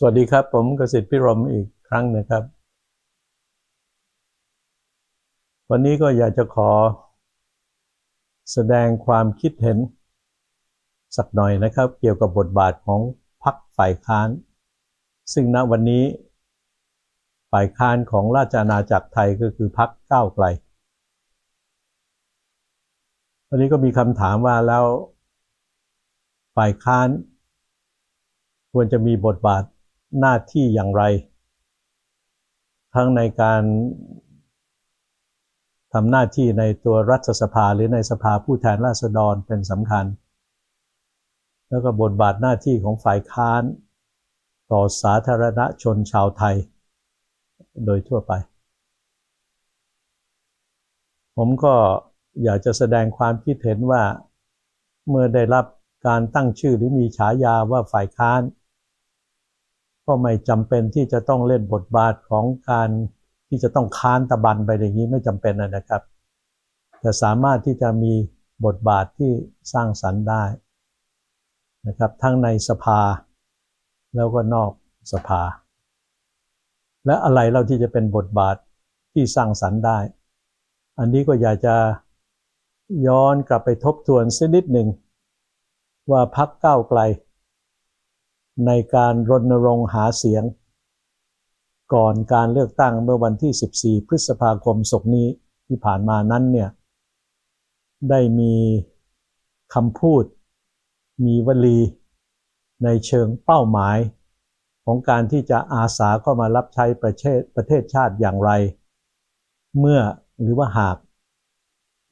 สวัสดีครับ ผมกสิทธิ์พิรมอีกครั้งนะครับ วันนี้ก็อยากจะขอ แสดงความคิดเห็น สักหน่อยนะครับ เกี่ยวกับบทบาทของพรรคฝ่ายค้าน ซึ่งณวันนี้ ฝ่ายค้านของราชอาณาจักรไทยก็คือพรรคก้าวไกล วันนี้ก็มีคำถามว่าแล้ว ฝ่ายค้านควรจะมีบทบาท หน้าที่อย่างไร ทั้งในการทำหน้าที่ในตัวรัฐสภาหรือในสภาผู้แทนราษฎรเป็นสำคัญ แล้วก็บทบาทหน้าที่ของฝ่ายค้าน ต่อสาธารณชนชาวไทย โดยทั่วไป ผมก็อยากจะแสดงความคิดเห็นว่าเมื่อได้รับการตั้งชื่อหรือมีฉายาว่าฝ่ายค้าน ก็ไม่จำเป็นที่จะต้องเล่นบทบาทของการที่จะต้องค้านตะบันไปอย่างนี้ไม่จำเป็นนะครับ แต่สามารถที่จะมีบทบาทที่สร้างสรรค์ได้นะครับทั้งในสภา แล้วก็นอกสภา และอะไรเราที่จะเป็นบทบาทที่สร้างสรรค์ได้ อันนี้ก็อยากจะย้อนกลับไปทบทวนสักนิดหนึ่งว่าพักเก้าไกล ในการรณรงค์หาเสียง ก่อนการเลือกตั้งเมื่อวันที่ 14 พฤษภาคมศกนี้ที่ผ่านมานั้นเนี่ยได้มีคำพูด มีวลี ในเชิงเป้าหมาย ของการที่จะอาสาเข้ามารับใช้ประเทศประเทศชาติอย่างไร เมื่อหรือว่าหาก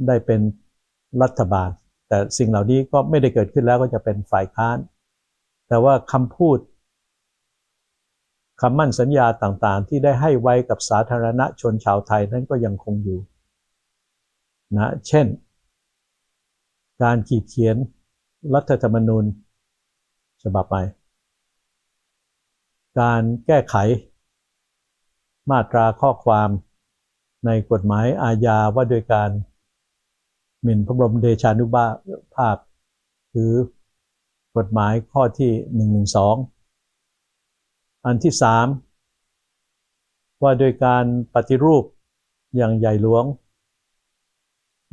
ได้เป็นรัฐบาล แต่สิ่งเหล่านี้ก็ไม่ได้เกิดขึ้นแล้วก็จะเป็นฝ่ายค้าน แต่ว่าคำพูดคำมั่นสัญญาต่างๆ ที่ได้ให้ไว้กับสาธารณชนชาวไทยนั้นก็ยังคงอยู่นะเช่น การขีดเขียนรัฐธรรมนูญฉบับใหม่การแก้ไข มาตราข้อความในกฎหมายอาญาว่าโดยการหมิ่นพระบรมเดชานุภาพ หรือ กฎหมายข้อที่ 112 อันที่ 3 ว่าโดยการปฏิรูปอย่างใหญ่หลวง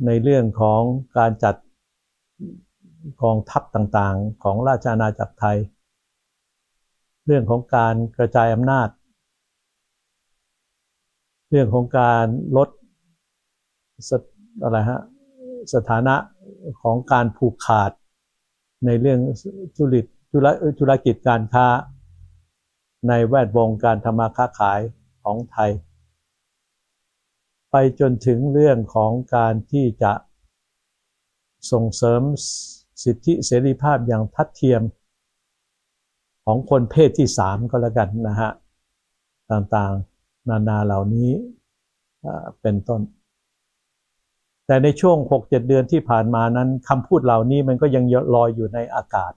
ในเรื่องของการจัดกองทัพต่างๆ ของราชอาณาจักรไทย เรื่องของการกระจายอำนาจ เรื่องของการลดอะไรฮะสถานะของการผูกขาด ในเรื่องธุรกิจธุรกิจการค้า ในแวดวงการทำมาค้าขายของไทย ไปจนถึงเรื่องของการที่จะส่งเสริมสิทธิเสรีภาพอย่างทัดเทียม ของคนเพศที่สามก็แล้วกันนะฮะ ต่างๆ นานาเหล่านี้เป็นต้น แต่ในช่วง 6-7 เดือนที่ผ่านมานั้นคำพูดเหล่านี้มันก็ยังลอยอยู่ในอากาศ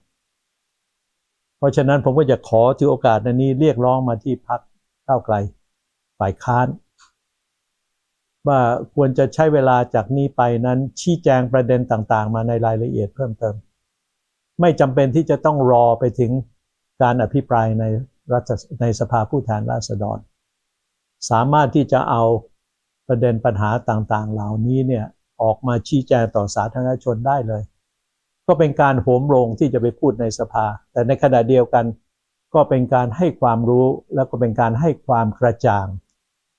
เพราะฉะนั้นผมก็จะขอถือโอกาสนนี้เรียกร้องมาที่พักก้าวไกล ฝ่ายค้าน ว่าควรจะใช้เวลาจากนี้ไปนั้นชี้แจงประเด็นต่างๆ มาในรายละเอียดเพิ่มเติม ไม่จำเป็นที่จะต้องรอไปถึงการอภิปรายในรัฐในสภาผู้แทนราษฎร สามารถที่จะเอาประเด็นปัญหาต่างๆ เหล่านี้เนี่ย ออกมาชี้แจงต่อสาธารณชนได้เลย ก็เป็นการโหมโรงที่จะไปพูดในสภา แต่ในขณะเดียวกัน ก็เป็นการให้ความรู้แล้วก็เป็นการให้ความกระจ่าง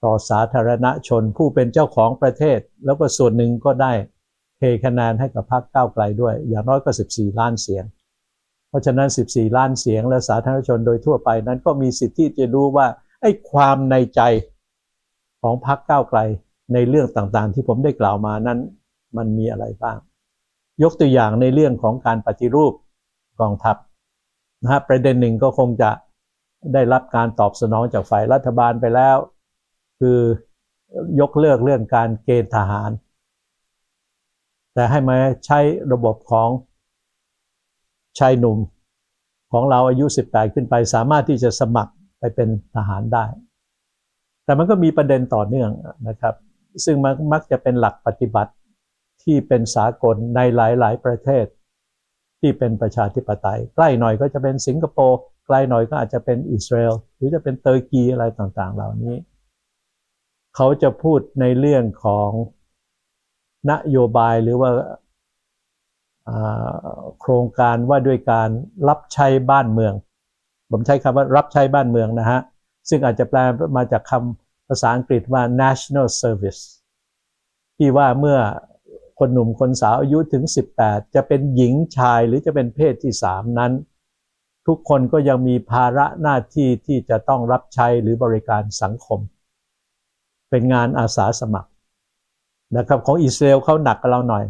ต่อสาธารณชนผู้เป็นเจ้าของประเทศ แล้วก็ส่วนหนึ่งก็ได้เทคะแนนให้กับพรรคก้าวไกลด้วย อย่างน้อยก็ 14 ล้านเสียง เพราะฉะนั้น 14 ล้านเสียง และสาธารณชนโดยทั่วไปนั้นก็มีสิทธิ์ที่จะรู้ว่าไอ้ความในใจของพรรคก้าวไกล ในเรื่องต่างๆ ที่ผมได้กล่าวมานั้น มันมีอะไรบ้าง ยกตัวอย่างในเรื่องของการปฏิรูปกองทัพนะฮะประเด็นหนึ่งก็คงจะได้รับการตอบสนองจากฝ่ายรัฐบาลไปแล้ว คือยกเลิกเรื่องการเกณฑ์ทหาร แต่ให้มาใช้ระบบของชายหนุ่มของเราอายุ 18 ขึ้นไปสามารถที่จะสมัครไปเป็นทหารได้ แต่มันก็มีประเด็นต่อเนื่องนะครับ ซึ่งมันมักจะเป็นหลักปฏิบัติที่เป็นสากลในหลาย ๆ ประเทศ ที่เป็นประชาธิปไตย ใกล้หน่อยก็จะเป็นสิงคโปร์ไกลหน่อยก็อาจจะเป็นอิสราเอลหรือจะเป็นเตอร์กีอะไรต่างๆ เหล่านี้ เขาจะพูดในเรื่องของนโยบายหรือว่าโครงการว่าด้วยการรับใช้บ้านเมือง ผมใช้คำว่ารับใช้บ้านเมืองนะฮะ ซึ่งอาจจะแปลมาจากคำ ภาษาอังกฤษว่า national service ที่ว่าเมื่อคนหนุ่มคนสาวอายุถึง 18 จะเป็นหญิงชายหรือจะเป็นเพศที่3นั้น ทุกคนก็ยังมีภาระหน้าที่ที่จะต้องรับใช้หรือบริการสังคม เป็นงานอาสาสมัครนะครับของอิสราเอลเขาหนักกับเราหน่อย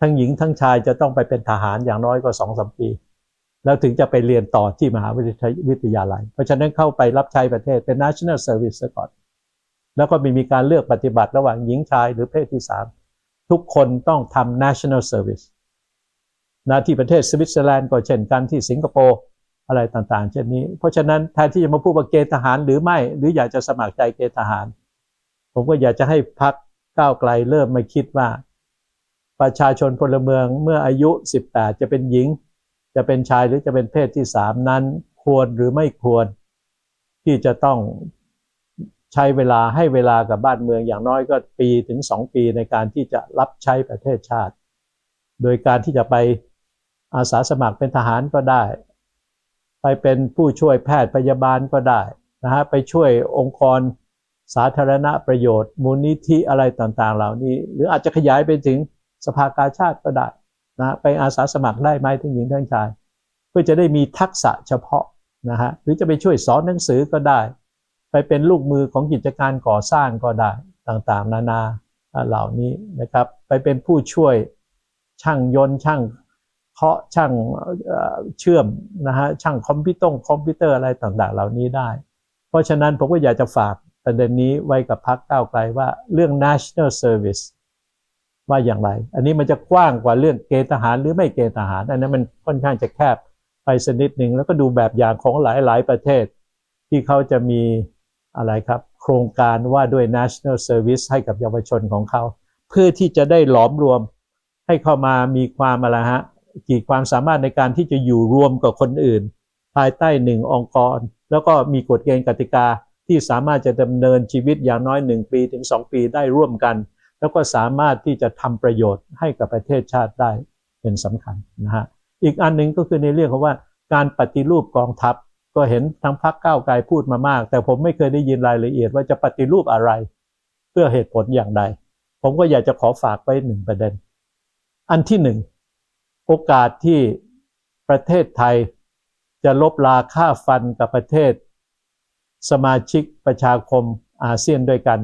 ทั้งหญิงทั้งชายจะต้องไปเป็นทหารอย่างน้อยก็สองสมปี แล้วถึงจะไปเรียนต่อที่มหาวิทยาลัย เพราะฉะนั้นเข้าไปรับใช้ประเทศเป็น national service ก่อน แล้วก็มีมีการเลือกปฏิบัติระหว่างหญิงชายหรือเพศที่สามทุกคนต้องทำ national service นะที่ประเทศสวิตเซอร์แลนด์ก็เช่นกันที่สิงคโปร์อะไรต่างๆ เช่นนี้ เพราะฉะนั้นแทนที่จะมาพูดว่าเกณฑ์ทหารหรือไม่ หรืออยากจะสมัครใจเกณฑ์ทหาร ผมก็อยากจะให้พักก้าวไกลเริ่มมาคิดว่า ประชาชนพลเมืองเมื่ออายุ 18 จะเป็นหญิง จะเป็นชายหรือจะเป็นเพศที่ 3 นั้น ควรหรือไม่ควรที่จะต้อง ใช้เวลาให้เวลากับบ้านเมืองอย่างน้อยก็ปีถึง2ปีในการที่จะรับใช้ประเทศชาติ โดยการที่จะไปอาสาสมัครเป็นทหารก็ได้ ไปเป็นผู้ช่วยแพทย์พยาบาลก็ได้นะฮะไปช่วยองค์กรสาธารณประโยชน์ มูลนิธิอะไรต่างๆ เหล่านี้ หรืออาจจะขยายไปถึงสภากาชาติก็ได้นะไปอาสาสมัครได้ไหมทั้งหญิงทั้งชาย เพื่อจะได้มีทักษะเฉพาะนะฮะหรือจะไปช่วยสอนหนังสือก็ได้ ไปเป็นลูกมือของกิจการก่อสร้างก็ได้ต่างๆ นานาเหล่านี้นะครับ ไปเป็นผู้ช่วยช่างยนต์ช่างเคาะช่างเชื่อมนะฮะช่างคอมพิวเตอร์คอมพิวเตอร์อะไรต่างๆ เหล่านี้ได้ เพราะฉะนั้นผมก็อยากจะฝากประเด็นนี้ไว้กับพรรคก้าวไกลว่าเรื่อง national service ว่าอย่างไร อันนี้มันจะกว้างกว่าเรื่องเกณฑ์ทหารหรือไม่เกณฑ์ทหาร อันนั้นมันค่อนข้างจะแคบไปสนิดหนึ่งแล้วก็ดูแบบอย่างของหลายๆประเทศ ที่เขาจะมี อะไรครับ โครงการว่าด้วย national service ให้กับเยาวชนของเขา เพื่อที่จะได้หลอมรวมให้เข้ามามีความอะไรฮะกี่ความสามารถในการที่จะอยู่รวมกับคนอื่น ภายใต้หนึ่งองค์กร แล้วก็มีกฎเกณฑ์กติกาที่สามารถจะดำเนินชีวิตอย่างน้อย 1 ปีถึง 2 ปีได้ร่วมกัน แล้วก็สามารถที่จะทำประโยชน์ให้กับประเทศชาติได้เป็นสำคัญนะฮะอีกอันหนึ่งก็คือในเรื่องของว่าการปฏิรูปกองทัพ ก็เห็นทั้งพักก้าวไกลพูดมามาก แต่ผมไม่เคยได้ยินรายละเอียดว่าจะปฏิรูปอะไร เพื่อเหตุผลอย่างใด ผมก็อยากจะขอฝากไว้หนึ่งประเด็น อันที่หนึ่งโอกาสที่ประเทศไทยจะลบลาค่าฟันกับประเทศ สมาชิกประชาคมอาเซียนด้วยกัน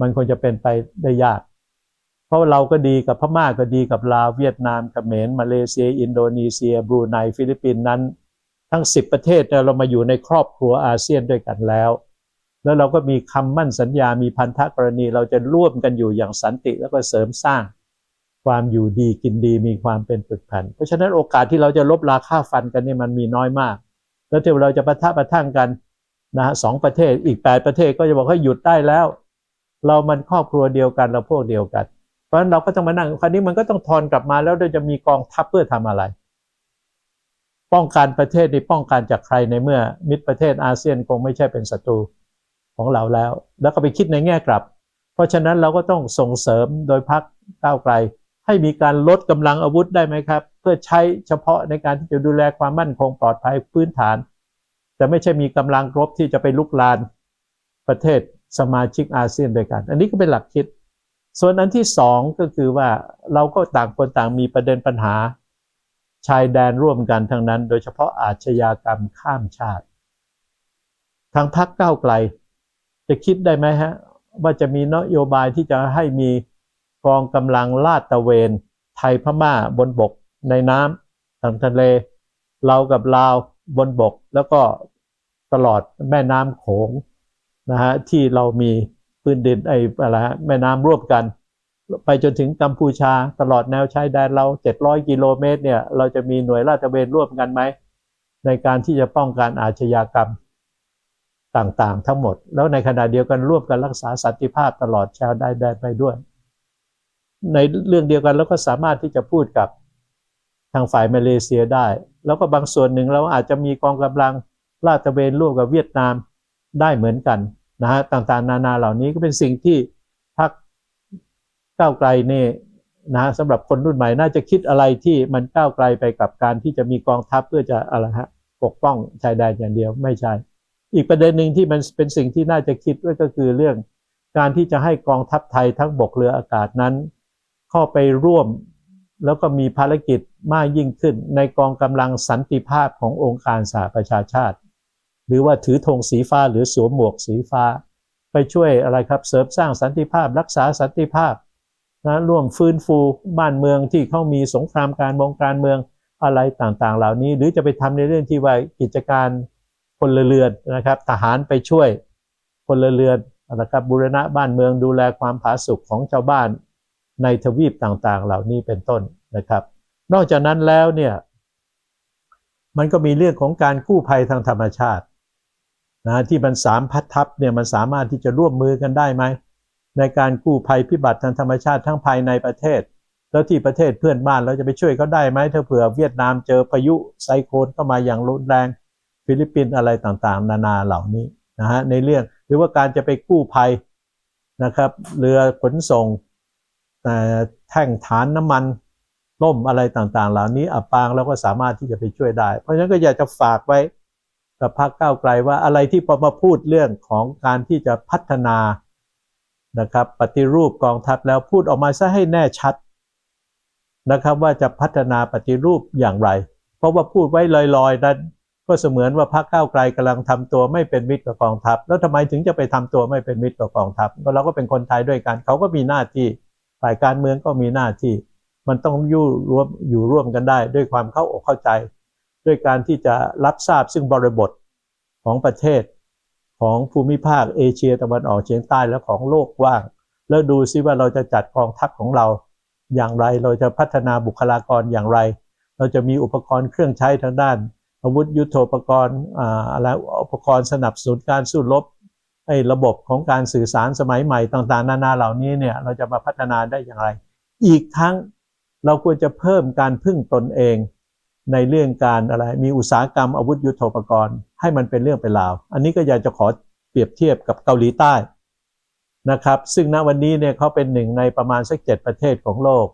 มันคงจะเป็นไปได้ยาก เพราะเราก็ดีกับพม่าก็ดีกับลาวเวียดนามเขมรมาเลเซีย อินโดนีเซีย บรูไนฟิลิปปินส์นั้น ทั้ง 10 ประเทศเรามาอยู่ในครอบครัวอาเซียนด้วยกันแล้ว แล้วเราก็มีคำมั่นสัญญามีพันธกรณีเราจะร่วมกันอยู่อย่างสันติแล้วก็เสริมสร้าง ความอยู่ดีกินดีมีความเป็นปึกแผ่นเพราะฉะนั้นโอกาสที่เราจะลบราค่าฟันกันนี่มันมีน้อยมาก แล้วที่เราจะประทะประทั่งกันนะฮะสองประเทศอีก 8 ประเทศก็จะบอกให้หยุดได้แล้ว เรามันครอบครัวเดียวกันเราพวกเดียวกัน เพราะฉะนั้นเราก็ต้องมานั่งคราวนี้มันก็ต้องทอนกลับมาแล้วเราจะมีกองทัพเพื่อทำอะไร ป้องกันประเทศนี้ป้องกันจากใครในเมื่อ มิตรประเทศอาเซียนคงไม่ใช่เป็นศัตรูของเราแล้ว แล้วก็ไปคิดในแง่กลับ เพราะฉะนั้นเราก็ต้องส่งเสริมโดยพักก้าวไกล ให้มีการลดกำลังอาวุธได้ไหมครับ เพื่อใช้เฉพาะในการที่จะดูแลความมั่นคงปลอดภัยพื้นฐาน แต่ไม่ใช่มีกำลังรบที่จะไปลุกลานประเทศสมาชิกอาเซียนด้วยกัน อันนี้ก็เป็นหลักคิด ส่วนอันที่สองก็คือว่าเราก็ต่างคนต่างมีประเด็นปัญหา ชายแดนร่วมกันทั้งนั้น โดยเฉพาะอาชญากรรมข้ามชาติ ทางพรรคก้าวไกล จะคิดได้ไหมฮะ ว่าจะมีนโยบายที่จะให้มีกองกำลังลาดตะเวน ไทยพม่าบนบกในน้ำทางทะเลเรากับลาวบนบกแล้วก็ตลอดแม่น้ำโขงนะฮะที่เรามีพื้นดินไอ้อะไรฮะแม่น้ำร่วมกัน ไปจนถึงกัมพูชาตลอดแนวชายแดนเรา 700 กิโลเมตรเนี่ยเราจะมีหน่วยลาดตระเวนร่วมกันไหม ในการที่จะป้องกันอาชญากรรมต่างๆ ทั้งหมด แล้วในขณะเดียวกันร่วมกันรักษาสันติภาพตลอดชาวได้แดนไปด้วย ในเรื่องเดียวกันแล้วก็สามารถที่จะพูดกับทางฝ่ายมาเลเซียได้ แล้วก็บางส่วนหนึ่งเราอาจจะมีกองกำลังลาดตระเวนร่วมกับเวียดนามได้เหมือนกันนะฮะต่างๆ นานาเหล่านี้ก็เป็นสิ่งที่ ก้าวไกลเนี่ยนะฮะสำหรับคนรุ่นใหม่น่าจะคิดอะไรที่มันก้าวไกลไปกับการที่จะมีกองทัพเพื่อจะอะไรฮะปกป้องชายแดนอย่างเดียวไม่ใช่ อีกประเด็นหนึ่งที่มันเป็นสิ่งที่น่าจะคิดด้วยก็คือเรื่องการที่จะให้กองทัพไทยทั้งบกเรืออากาศนั้น เข้าไปร่วมแล้วก็มีภารกิจมากยิ่งขึ้น ในกองกำลังสันติภาพขององค์การสหประชาชาติ หรือว่าถือธงสีฟ้าหรือสวมหมวกสีฟ้า ไปช่วยอะไรครับเสริมสร้างสันติภาพ รักษาสันติภาพ นะร่วมฟื้นฟูบ้านเมืองที่เขามีสงครามการมองการเมืองอะไรต่างๆ เหล่านี้ หรือจะไปทำในเรื่องที่ว่ากิจการพลเรือนนะครับ ทหารไปช่วยพลเรือนนะครับบูรณะบ้านเมืองดูแลความผาสุกของชาวบ้านในทวีปต่างๆ เหล่านี้เป็นต้นนะครับ นอกจากนั้นแล้วเนี่ยมันก็มีเรื่องของการกู้ภัยทางธรรมชาตินะที่มันสามพัดทับเนี่ยมันสามารถที่จะร่วมมือกันได้ไหม ในการกู้ภัยพิบัติทางธรรมชาติทั้งภายในประเทศ แล้วที่ประเทศเพื่อนบ้านเราจะไปช่วยเขาได้ไหมถ้าเผื่อเวียดนามเจอพายุไซโคลนเข้ามาอย่างรุนแรงฟิลิปปินส์อะไรต่างๆ นานาเหล่านี้นะฮะในเรื่องหรือว่าการจะไปกู้ภัยนะครับเรือขนส่งแท่งฐานน้ำมันล่มอะไรต่างๆ เหล่านี้อับปางเราก็สามารถที่จะไปช่วยได้ เพราะฉะนั้นก็อยากจะฝากไว้กับพรรคก้าวไกลว่าอะไรที่พอมาพูดเรื่องของการที่จะพัฒนา นะครับ ปฏิรูปกองทัพแล้วพูดออกมาซะให้แน่ชัดนะครับว่าจะพัฒนาปฏิรูปอย่างไร เพราะว่าพูดไว้ลอยๆนั้นก็เสมือนว่าพรรคก้าวไกลกำลังทำตัวไม่เป็นมิตรกับกองทัพ แล้วทำไมถึงจะไปทำตัวไม่เป็นมิตรกับกองทัพเราก็เป็นคนไทยด้วยกันเขาก็มีหน้าที่ฝ่ายการเมืองก็มีหน้าที่ มันต้องอยู่ร่วมอยู่ร่วมกันได้ ด้วยความเข้าอกเข้าใจ ด้วยการที่จะรับทราบซึ่งบริบทของประเทศ ของภูมิภาคเอเชียตะวันออกเฉียงใต้และของโลกว่าง แล้วดูซิว่าเราจะจัดกองทัพของเรา อย่างไรเราจะพัฒนาบุคลากรอย่างไร เราจะมีอุปกรณ์เครื่องใช้ทางด้าน อาวุธยุโทโธปกรณ์อะไรอุปกรณ์สนับสนุนการสู้รบไอ้ระบบของการสื่อสารสมัยใหม่ต่างๆ นานาเหล่านี้เนี่ยเราจะมาพัฒนาได้อย่างไร อีกทั้งเราควรจะเพิ่มการพึ่งตนเอง ในเรื่องการอะไรมีอุตสาหกรรมอาวุธยุโทโธปกรณ์ ให้มันเป็นเรื่องเป็นราว อันนี้ก็อยากจะขอเปรียบเทียบกับเกาหลีใต้นะครับซึ่งณวันนี้เนี่ยเขาเป็นหนึ่งในประมาณสักเจ็ดประเทศของโลก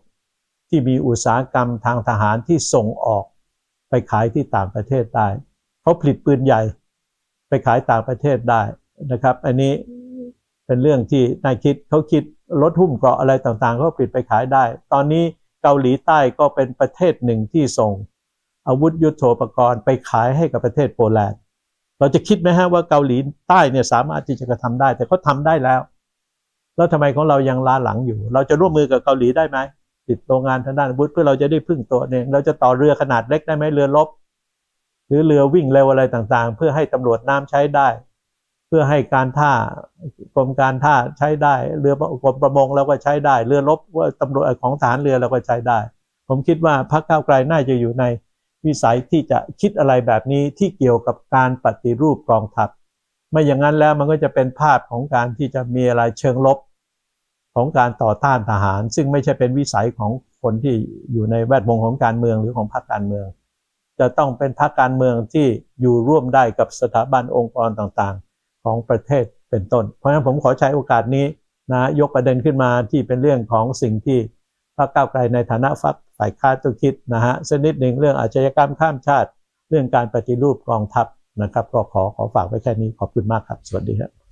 ที่มีอุตสาหกรรมทางทหารที่ส่งออก ไปขายที่ต่างประเทศได้เขาผลิตปืนใหญ่ ไปขายต่างประเทศได้นะครับ อันนี้เป็นเรื่องที่น่าคิดเขาคิดรถหุ้มเกราะอะไรต่างๆเขาผลิตไปขายได้ ตอนนี้เกาหลีใต้ก็เป็นประเทศหนึ่งที่ส่ง อาวุธยุโทโธปกรณ์ไปขายให้กับประเทศโปแลนด์ เราจะคิดไหมฮะว่าเกาหลีใต้เนี่ยสามารถที่จะกระทำได้ แต่เขาทาได้แล้ว แล้วทำไมของเรายังล้าหลังอยู่ เราจะร่วมมือกับเกาหลีได้ไหมติดโรงงานทางด้านอาวุธเพื่อเราจะได้พึ่งตัวเองเราจะต่อเรือขนาดเล็กได้ไหมเรือลบ หรือเรือวิ่งเร็วอะไรต่างๆ เพื่อให้ตำรวจน้ำใช้ได้ เพื่อให้การท่ากรมการท่าใช้ได้ เรือกรมประมงเราก็ใช้ได้ เรือลบว่าตำรวจของฐานเรือเราก็ใช้ได้ ผมคิดว่าพรรคก้าวไกลน่าจะอยู่ใน วิสัยที่จะคิดอะไรแบบนี้ที่เกี่ยวกับการปฏิรูปกองทัพไม่อย่างนั้นแล้วมันก็จะเป็นภาพของการที่จะมีอะไรเชิงลบของการต่อต้านทหาร ซึ่งไม่ใช่เป็นวิสัยของคนที่อยู่ในแวดวงของการเมืองหรือของพรรคการเมือง จะต้องเป็นพรรคการเมืองที่อยู่ร่วมได้กับสถาบันองค์กรต่างๆ ของประเทศเป็นต้น เพราะฉะนั้นผมขอใช้โอกาสนี้นะยกประเด็นขึ้นมาที่เป็นเรื่องของสิ่งที่ พรรคก้าวไกลในฐานะฝักฝ่ายค้านต้องคิดนะฮะสักนิดหนึ่งเรื่องอาชญากรรมข้ามชาติ เรื่องการปฏิรูปกองทัพนะครับ ก็ขอขอฝากไว้แค่นี้ขอบคุณมากครับ สวัสดีครับ